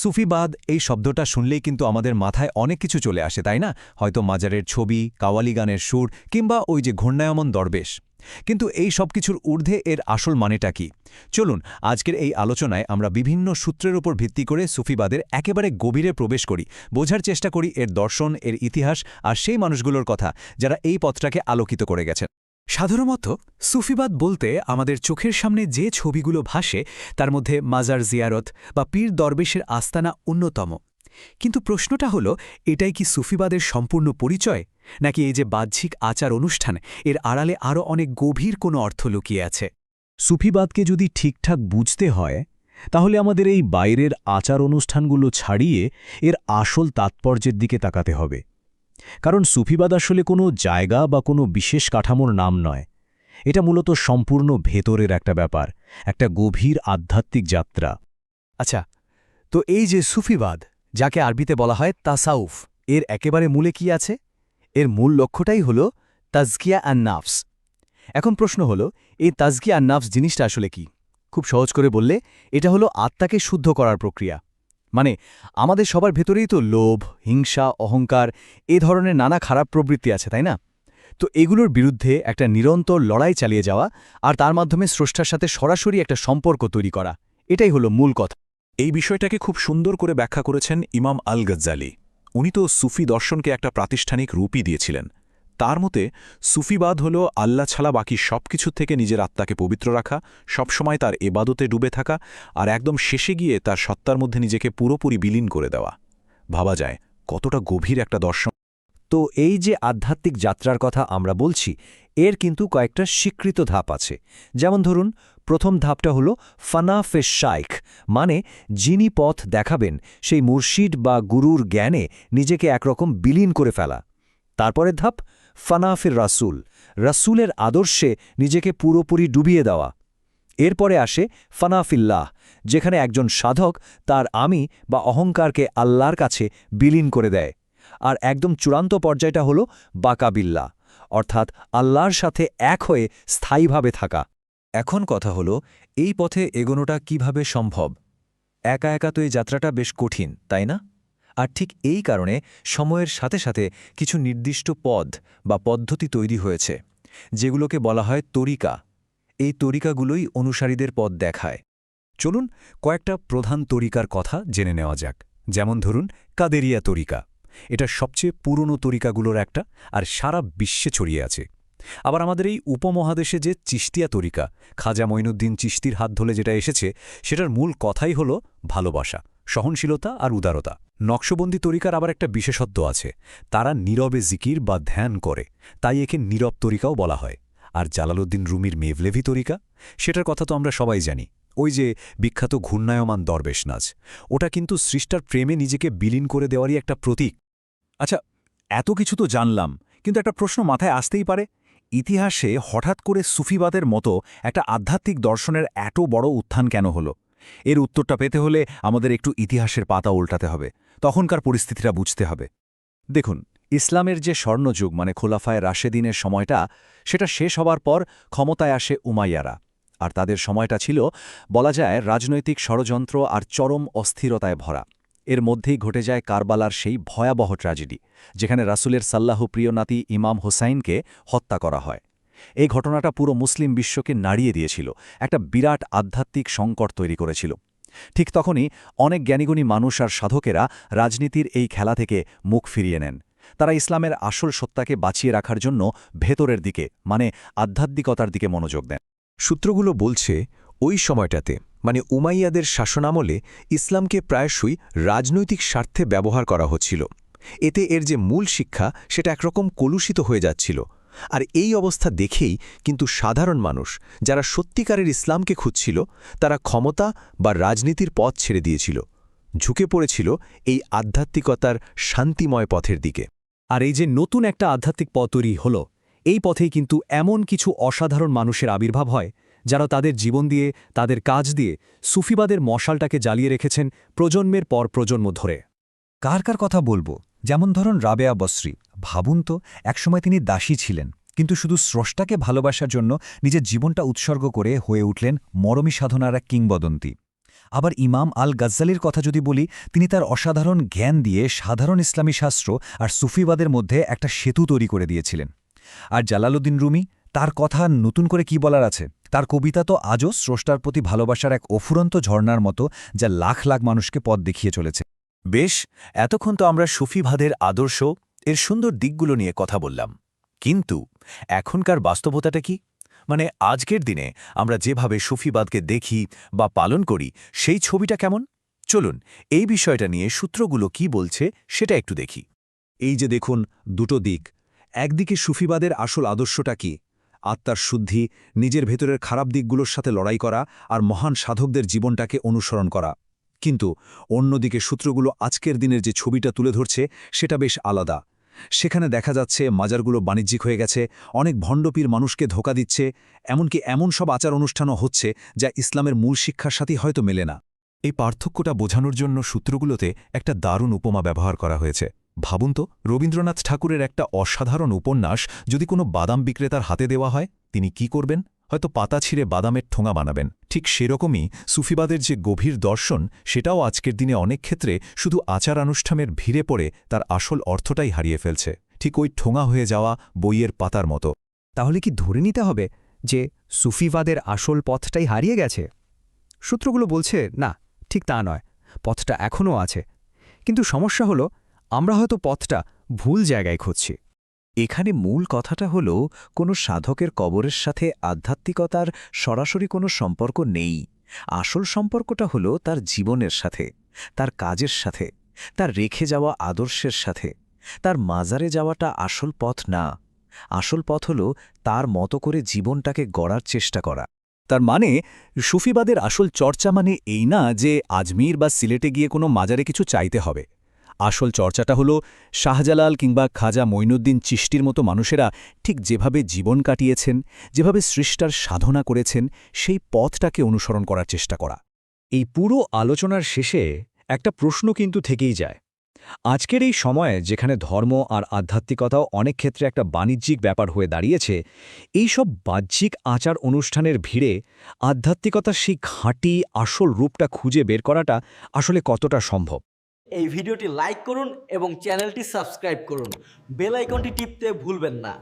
সুফিবাদ এই শব্দটা শুনলেই কিন্তু আমাদের মাথায় অনেক কিছু চলে আসে, তাই না? হয়তো মাজারের ছবি, কাওয়ালি গানের সুর, কিংবা ওই যে ঘূর্ণায়মন দরবেশ। কিন্তু এই সব কিছুর ঊর্ধ্বে এর আসল মানেটা কি? চলুন, আজকের এই আলোচনায় আমরা বিভিন্ন সূত্রের উপর ভিত্তি করে সুফিবাদের একেবারে গভীরে প্রবেশ করি, বোঝার চেষ্টা করি এর দর্শন, এর ইতিহাস আর সেই মানুষগুলোর কথা যারা এই পথটাকে আলোকিত করে গেছেন। সাধারণত সুফিবাদ বলতে আমাদের চোখের সামনে যে ছবিগুলো ভাসে, তার মধ্যে মাজার জিয়ারত বা পীর দরবেশের আস্তানা অন্যতম। কিন্তু প্রশ্নটা হলো, এটাই কি সুফিবাদের সম্পূর্ণ পরিচয়? নাকি এই যে বাহ্যিক আচার অনুষ্ঠান, এর আড়ালে আরও অনেক গভীর কোনো অর্থ লুকিয়ে আছে? সুফিবাদকে যদি ঠিকঠাক বুঝতে হয়, তাহলে আমাদের এই বাইরের আচার অনুষ্ঠানগুলো ছাড়িয়ে এর আসল তাৎপর্যের দিকে তাকাতে হবে। কারণ সুফিবাদ আসলে কোনো জায়গা বা কোনো বিশেষ কাঠামোর নাম নয়। এটা মূলত সম্পূর্ণ ভেতরের একটা ব্যাপার, একটা গভীর আধ্যাত্মিক যাত্রা। আচ্ছা তো এই যে সুফিবাদ, যাকে আরবিতে বলা হয় তাসাউফ, এর একেবারে মূলে কি আছে? এর মূল লক্ষ্যটাই হল তাজকিয়া অ্যান্ড নাফস। এখন প্রশ্ন হল, এই তাজকিয়া অ্যান্ড নাফস জিনিসটা আসলে কি? খুব সহজ করে বললে, এটা হলো আত্মাকে শুদ্ধ করার প্রক্রিয়া। মানে আমাদের সবার ভেতরেই তো লোভ, হিংসা, অহংকার, এ ধরনের নানা খারাপ প্রবৃত্তি আছে, তাই না? তো এগুলোর বিরুদ্ধে একটা নিরন্তর লড়াই চালিয়ে যাওয়া আর তার মাধ্যমে স্রষ্টার সাথে সরাসরি একটা সম্পর্ক তৈরি করা, এটাই হলো মূল কথা। এই বিষয়টাকে খুব সুন্দর করে ব্যাখ্যা করেছেন ইমাম আল গজ্জালি উনি তো সুফি দর্শনকে একটা প্রাতিষ্ঠানিক রূপই দিয়েছিলেন। তার মতে সুফিবাদ হল আল্লাহ ছাড়া বাকি সব কিছু থেকে নিজের আত্মাকে পবিত্র রাখা, সবসময় তার এবাদতে ডুবে থাকা, আর একদম শেষে গিয়ে তার সত্তার মধ্যে নিজেকে পুরোপুরি বিলীন করে দেওয়া। ভাবা যায়, কতটা গভীর একটা দর্শন। তো এই যে আধ্যাত্মিক যাত্রার কথা আমরা বলছি, এর কিন্তু কয়েকটা স্বীকৃত ধাপ আছে। যেমন ধরুন, প্রথম ধাপটা হল ফানাফে শাইখ মানে যিনি পথ দেখাবেন, সেই মুর্শিদ বা গুরুর জ্ঞানে নিজেকে একরকম বিলীন করে ফেলা। তারপরের ধাপ ফানাফির রাসুল, রাসুলের আদর্শে নিজেকে পুরোপুরি ডুবিয়ে দেওয়া। এরপরে আসে ফানাফিল্লাহ, যেখানে একজন সাধক তার আমি বা অহংকারকে আল্লাহর কাছে বিলীন করে দেয়। আর একদম চূড়ান্ত পর্যায়টা হল বাকাবিল্লা অর্থাৎ আল্লাহর সাথে এক হয়ে স্থায়ীভাবে থাকা। এখন কথা হলো, এই পথে এগোনোটা কীভাবে সম্ভব? একা একা তো এই যাত্রাটা বেশ কঠিন, তাই না? আর ঠিক এই কারণে সময়ের সাথে সাথে কিছু নির্দিষ্ট পদ বা পদ্ধতি তৈরি হয়েছে, যেগুলোকে বলা হয় তরিকা। এই তরিকাগুলোই অনুসারীদের পথ দেখায়। চলুন কয়েকটা প্রধান তরিকার কথা জেনে নেওয়া যাক। যেমন ধরুন, কাদেরিয়া তরিকা। এটা সবচেয়ে পুরনো তরিকাগুলোর একটা আর সারা বিশ্বে ছড়িয়ে আছে। আবার আমাদের এই উপমহাদেশে যে চিস্তিয়া তরিকা, খাজা মঈনুদ্দিন চিস্তির হাত ধরে যেটা এসেছে, সেটার মূল কথাই হল ভালোবাসা। সহনশীলতা আর উদারতা। নকশবন্দি তরিকার আবার একটা বিশেষত্ব আছে। তারা নীরবে জিকির বা ধ্যান করে, তাই একে নীরব তরিকাও বলা হয়। আর জালালুদ্দিন রুমির মেভলেভি তরিকা? সেটার কথা তো আমরা সবাই জানি। ওই যে বিখ্যাত ঘূর্ণায়মান দরবেশ নাচ। ওটা কিন্তু সৃষ্টার প্রেমে নিজেকে বিলীন করে দেওয়ারই একটা প্রতীক। আচ্ছা এত কিছু তো জানলাম, কিন্তু একটা প্রশ্ন মাথায় আসতেই পারে। ইতিহাসে হঠাৎ করে সুফিবাদের মতো একটা আধ্যাত্মিক দর্শনের এত বড় উত্থান কেন হলো? এর উত্তরটা পেতে হলে আমাদের একটু ইতিহাসের পাতা উল্টাতে হবে। তখনকার পরিস্থিতিটা বুঝতে হবে। দেখুন, ইসলামের যে স্বর্ণযুগ মানে খোলাফায় রাশেদিনের সময়টা, সেটা শেষ হবার পর ক্ষমতায় আসে উমাইয়ারা। আর তাদের সময়টা ছিল, বলা যায়, রাজনৈতিক ষড়যন্ত্র আর চরম অস্থিরতায় ভরা। এর মধ্যেই ঘটে যায় কারবালার সেই ভয়াবহ ট্র্যাজেডি, যেখানে রাসুলের সাল্লাহু প্রিয় নাতি ইমাম হোসাইনকে হত্যা করা হয়। এই ঘটনাটা পুরো মুসলিম বিশ্বকে নাড়িয়ে দিয়েছিল, একটা বিরাট আধ্যাত্মিক সংকট তৈরি করেছিল। ঠিক তখনই অনেক জ্ঞানীগুণী মানুষ আর সাধকেরা রাজনীতির এই খেলা থেকে মুখ ফিরিয়ে নেন। তারা ইসলামের আসল সত্তাকে বাঁচিয়ে রাখার জন্য ভেতরের দিকে মানে আধ্যাত্মিকতার দিকে মনোযোগ দেন। সূত্রগুলো বলছে, ওই সময়টাতে মানে উমাইয়াদের শাসনামলে, ইসলামকে প্রায়শই রাজনৈতিক স্বার্থে ব্যবহার করা হচ্ছিল। এতে এর যে মূল শিক্ষা, সেটা একরকম কলুষিত হয়ে যাচ্ছিল। আর এই অবস্থা দেখেই কিন্তু সাধারণ মানুষ, যারা সত্যিকারের ইসলামকে খুঁজছিল, তারা ক্ষমতা বা রাজনীতির পথ ছেড়ে দিয়েছিল। ঝুঁকে পড়েছিল এই আধ্যাত্মিকতার শান্তিময় পথের দিকে। আর এই যে নতুন একটা আধ্যাত্মিক পথ তৈরি হল, এই পথেই কিন্তু এমন কিছু অসাধারণ মানুষের আবির্ভাব হয়, যারা তাদের জীবন দিয়ে, তাদের কাজ দিয়ে সুফিবাদের মশালটাকে জ্বালিয়ে রেখেছেন প্রজন্মের পর প্রজন্ম ধরে। কার কার কথা বলব? যেমন ধরুন রাবেয়া বসরি। ভাবুন তো, একসময় তিনি দাসী ছিলেন, কিন্তু শুধু স্রষ্টাকে ভালোবাসার জন্য নিজের জীবনটা উৎসর্গ করে হয়ে উঠলেন মরমী সাধনার এক কিংবদন্তি। আবার ইমাম আল গাজ্জালির কথা যদি বলি, তিনি তার অসাধারণ জ্ঞান দিয়ে সাধারণ ইসলামী শাস্ত্র আর সুফিবাদের মধ্যে একটা সেতু তৈরি করে দিয়েছিলেন। আর জালালুদ্দিন রুমি, তার কথা নতুন করে কি বলার আছে? তার কবিতা তো আজও স্রষ্টার প্রতি ভালোবাসার এক অফুরন্ত ঝর্ণার মতো যা লাখ লাখ মানুষকে পথ দেখিয়ে চলেছে। বেশ, এতক্ষণ তো আমরা সুফিবাদের আদর্শ এর সুন্দর দিকগুলো নিয়ে কথা বললাম। কিন্তু এখনকার বাস্তবতাটা কি? মানে আজকের দিনে আমরা যেভাবে সুফিবাদকে দেখি বা পালন করি, সেই ছবিটা কেমন? চলুন, এই বিষয়টা নিয়ে সূত্রগুলো কি বলছে সেটা একটু দেখি। এই যে দেখুন, দুটো দিক। একদিকে সুফিবাদের আসল আদর্শটা কি? আত্মার শুদ্ধি, নিজের ভেতরের খারাপ দিকগুলোর সাথে লড়াই করা আর মহান সাধকদের জীবনটাকে অনুসরণ করা। কিন্তু অন্যদিকে সূত্রগুলো আজকের দিনের যে ছবিটা তুলে ধরছে, সেটা বেশ আলাদা। সেখানে দেখা যাচ্ছে মাজারগুলো বাণিজ্যিক হয়ে গেছে, অনেক ভণ্ডপীর মানুষকে ধোকা দিচ্ছে, এমনকি এমন সব আচার অনুষ্ঠানও হচ্ছে যা ইসলামের মূল শিক্ষার সাথে হয়তো মেলে না। এই পার্থক্যটা বোঝানোর জন্য সূত্রগুলোতে একটা দারুণ উপমা ব্যবহার করা হয়েছে। ভাবুন তো, রবীন্দ্রনাথ ঠাকুরের একটা অসাধারণ উপন্যাস যদি কোনো বাদাম বিক্রেতার হাতে দেওয়া হয়, তিনি কি করবেন? হয়তো পাতা ছিঁড়ে বাদামের ঠোঙা বানাবেন। ঠিক সেরকমই সুফিবাদের যে গভীর দর্শন, সেটাও আজকের দিনে অনেক ক্ষেত্রে শুধু আচার আনুষ্ঠানের ভিড়ে পড়ে তার আসল অর্থটাই হারিয়ে ফেলছে। ঠিক ওই ঠোঙা হয়ে যাওয়া বইয়ের পাতার মতো। তাহলে কি ধরে নিতে হবে যে সুফিবাদের আসল পথটাই হারিয়ে গেছে? সূত্রগুলো বলছে, না, ঠিক তা নয়। পথটা এখনও আছে। কিন্তু সমস্যা হলো, আমরা হয়তো পথটা ভুল জায়গায় খুঁজছি। এখানে মূল কথাটা হল, কোনো সাধকের কবরের সাথে আধ্যাত্মিকতার সরাসরি কোনো সম্পর্ক নেই। আসল সম্পর্কটা হল তার জীবনের সাথে, তার কাজের সাথে, তার রেখে যাওয়া আদর্শের সাথে, তার মাজারে যাওয়াটা আসল পথ না। আসল পথ হল তার মতো করে জীবনটাকে গড়ার চেষ্টা করা। তার মানে সুফিবাদের আসল চর্চা মানে এই না যে আজমির বা সিলেটে গিয়ে কোনো মাজারে কিছু চাইতে হবে। আসল চর্চাটা হলো, শাহজালাল কিংবা খাজা মঈনুদ্দিন চিষ্টির মতো মানুষেরা ঠিক যেভাবে জীবন কাটিয়েছেন, যেভাবে সৃষ্টার সাধনা করেছেন, সেই পথটাকে অনুসরণ করার চেষ্টা করা। এই পুরো আলোচনার শেষে একটা প্রশ্ন কিন্তু থেকেই যায়। আজকের এই সময়ে যেখানে ধর্ম আর আধ্যাত্মিকতাও অনেক ক্ষেত্রে একটা বাণিজ্যিক ব্যাপার হয়ে দাঁড়িয়েছে, এই সব বাহ্যিক আচার অনুষ্ঠানের ভিড়ে আধ্যাত্মিকতার সেই ঘাঁটি আসল রূপটা খুঁজে বের করাটা আসলে কতটা সম্ভব? এই ভিডিওটি লাইক করুন এবং চ্যানেলটি সাবস্ক্রাইব করুন। বেল আইকনটি টিপতে ভুলবেন না।